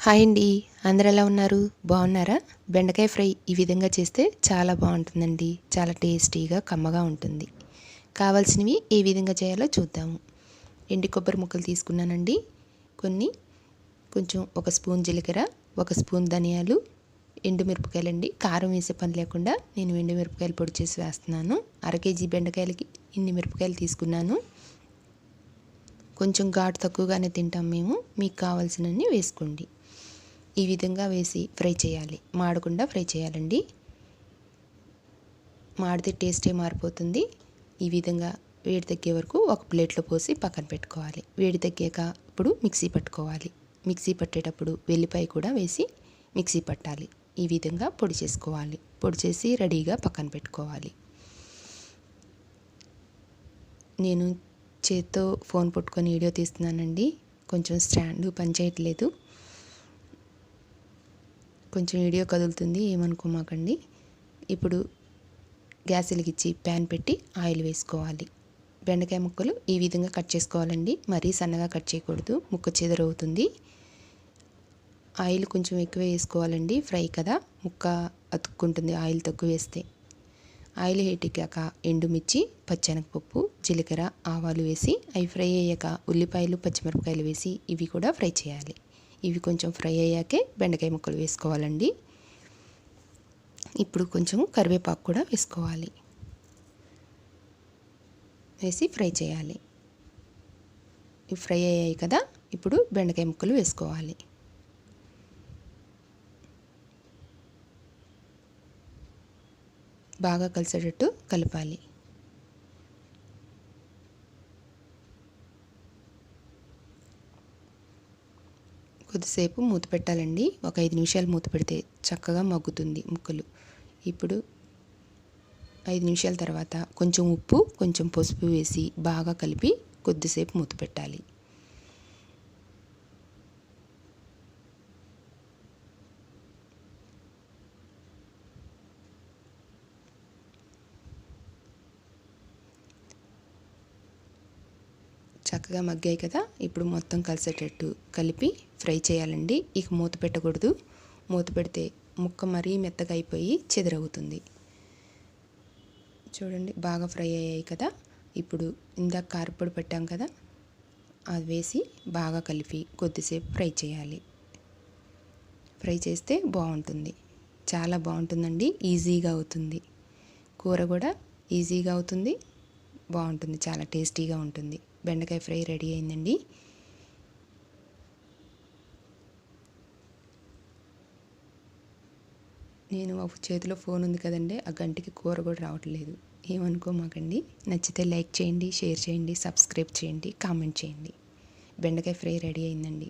Hi అండి. అందరు ఎలా ఉన్నారు? బాగున్నారా? బెండకాయ ఫ్రై ఈ విధంగా చేస్తే చాలా బాగుంటుందండి. చాలా టేస్టీగా కమ్మగా ఉంటుంది. కావాల్సినవి ఏ విధంగా చేయాలో చూద్దాము. ఎండి కొబ్బరి ముక్కలు తీసుకున్నానండి. కొన్ని కొంచెం ఒక స్పూన్ జీలకర్ర ఒక స్పూన్ ధనియాలు ఎండుమిరపకాయలు అండి కారం వేసే పని లేకుండా నేను ఎండుమిరపకాయలు పొడి చేసి వేస్తున్నాను. అర కేజీ బెండకాయలకి ఇన్ని మిరపకాయలు తీసుకున్నాను. కొంచెం ఘాటు తక్కువగానే తింటాం మేము. మీకు కావాల్సినన్ని వేసుకోండి. ఈ విధంగా వేసి ఫ్రై చేయాలి. మాడకుండా ఫ్రై చేయాలండి. మాడితే టేస్టే మారిపోతుంది. ఈ విధంగా వేడి తగ్గే వరకు ఒక ప్లేట్లో పోసి పక్కన పెట్టుకోవాలి. వేడి తగ్గాక ఇప్పుడు మిక్సీ పట్టుకోవాలి. మిక్సీ పట్టేటప్పుడు వెల్లిపాయ కూడా వేసి మిక్సీ పట్టాలి. ఈ విధంగా పొడి చేసుకోవాలి. పొడి చేసి రెడీగా పక్కన పెట్టుకోవాలి. నేను చేత్తో ఫోన్ పట్టుకొని వీడియో తీస్తున్నానండి. కొంచెం స్టాండ్ పనిచేయట్లేదు. కొంచెం వీడియో కదులుతుంది ఏమనుకోమాకండి. ఇప్పుడు గ్యాస్ వెలిగించి ప్యాన్ పెట్టి ఆయిల్ వేసుకోవాలి. బెండకాయ ముక్కలు ఈ విధంగా కట్ చేసుకోవాలండి. మరీ సన్నగా కట్ చేయకూడదు ముక్క చెదరవుతుంది. ఆయిల్ కొంచెం ఎక్కువ వేసుకోవాలండి ఫ్రై కదా ముక్క అతుక్కుంటుంది ఆయిల్ తక్కువ వేస్తే. ఆయిల్ హీటెక్కాక ఎండుమిర్చి పచ్చెనగపప్పు జీలకర్ర ఆవాలు వేసి అవి ఫ్రై అయ్యాక ఉల్లిపాయలు పచ్చిమిరపకాయలు వేసి ఇవి కూడా ఫ్రై చేయాలి. ఇవి కొంచెం ఫ్రై అయ్యాకే బెండకాయ ముక్కలు వేసుకోవాలండి. ఇప్పుడు కొంచెం కరివేపాకు కూడా వేసుకోవాలి. వేసి ఫ్రై చేయాలి. ఇవి ఫ్రై అయ్యాయి కదా ఇప్పుడు బెండకాయ ముక్కలు వేసుకోవాలి. బాగా కలిసేటట్టు కలపాలి. కొద్దిసేపు మూత పెట్టాలండి. ఒక ఐదు నిమిషాలు మూత పెడితే చక్కగా మగ్గుతుంది ముక్కలు. ఇప్పుడు ఐదు నిమిషాల తర్వాత కొంచెం ఉప్పు కొంచెం పసుపు వేసి బాగా కలిపి కొద్దిసేపు మూత పెట్టాలి. చక్కగా మగ్గాయి కదా. ఇప్పుడు మొత్తం కలిసేటట్టు కలిపి ఫ్రై చేయాలండి. ఇక మూత పెట్టకూడదు. మూత పెడితే ముక్క మరీ మెత్తగా అయిపోయి చెదరవుతుంది. చూడండి బాగా ఫ్రై అయ్యాయి కదా. ఇప్పుడు ఇందాక కారపొడి పెట్టాం కదా. అది వేసి బాగా కలిపి కొద్దిసేపు ఫ్రై చేయాలి. ఫ్రై చేస్తే బాగుంటుంది. చాలా బాగుంటుందండి. ఈజీగా అవుతుంది. కూర కూడా ఈజీగా అవుతుంది. బాగుంటుంది. చాలా టేస్టీగా ఉంటుంది. బెండకాయ ఫ్రై రెడీ అయిందండి. నేను ఒక చేతిలో ఫోన్ ఉంది కదండి ఆ గంటికి కూర కూడా రావట్లేదు. ఏమనుకోమాకండి నచ్చితే లైక్ చేయండి షేర్ చేయండి సబ్స్క్రైబ్ చేయండి కామెంట్ చేయండి. బెండకాయ ఫ్రై రెడీ అయిందండి.